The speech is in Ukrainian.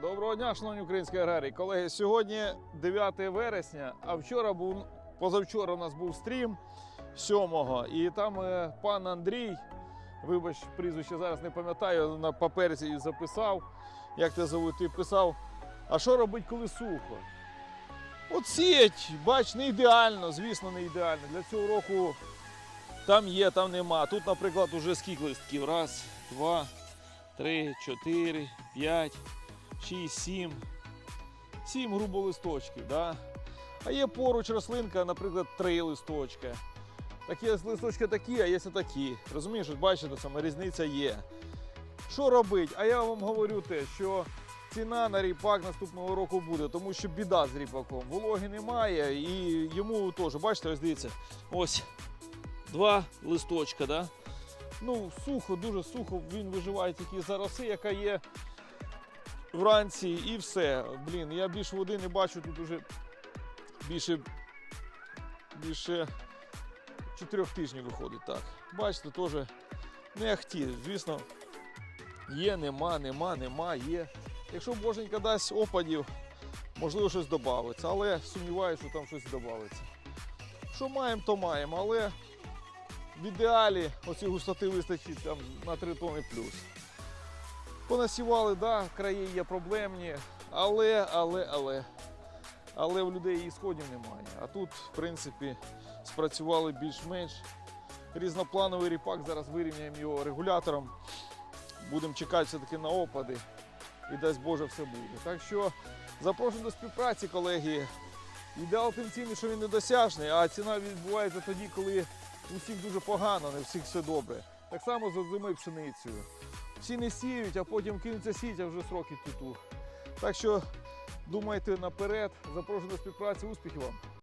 Доброго дня, шановні українські аграрії. Колеги, сьогодні 9 вересня, а вчора був позавчора у нас був стрім 7-го, і там е, пан Андрій, вибач, прізвище зараз не пам'ятаю, на паперці записав, як тебе зовут, ти писав. А що робить, коли сухо? От сіять, бач, не ідеально, звісно, не ідеально. Для цього року там є, там нема. Тут, наприклад, уже скільки листків? Раз, два, три, чотири, п'ять. 6, 7, 7 грубо листочків. Да? А є поруч рослинка, наприклад, 3 листочка. Так є листочки такі, а є такі. Розумієш, бачите, саме різниця є. Що робити? А я вам говорю те, що ціна на ріпак наступного року буде, тому що біда з ріпаком. Вологи немає і йому теж, бачите, ось дивіться, ось два листочка. Да? Ну, сухо, дуже сухо, він виживає тільки за роси, яка є вранці і все. Блін, я більше води не бачу, тут уже більше, більше чотирьох тижнів виходить так. Бачите, теж не ахті. Звісно, є, нема, нема, нема, є. Якщо боженька дасть опадів, можливо, щось додається, але сумніваюся, що там щось додається. Що маємо, то маємо, але в ідеалі оці густоти вистачить там на 3 тони плюс. Понасівали, да, краї є проблемні, але, але, але. Але в людей і сходів немає. А тут, в принципі, спрацювали більш-менш. Різноплановий ріпак, зараз вирівняємо його регулятором. Будемо чекати все-таки на опади. І дасть Боже все буде. Так що запрошую до співпраці, колеги. Ідеал тим ціни, що він недосяжний, а ціна відбувається тоді, коли у всіх дуже погано, не всіх все добре. Так само з озимою пшеницею. Всі не сіють, а потім кинуться сіть, а вже сроки тюту. Так що думайте наперед, запрошую до співпраці, успіхів вам!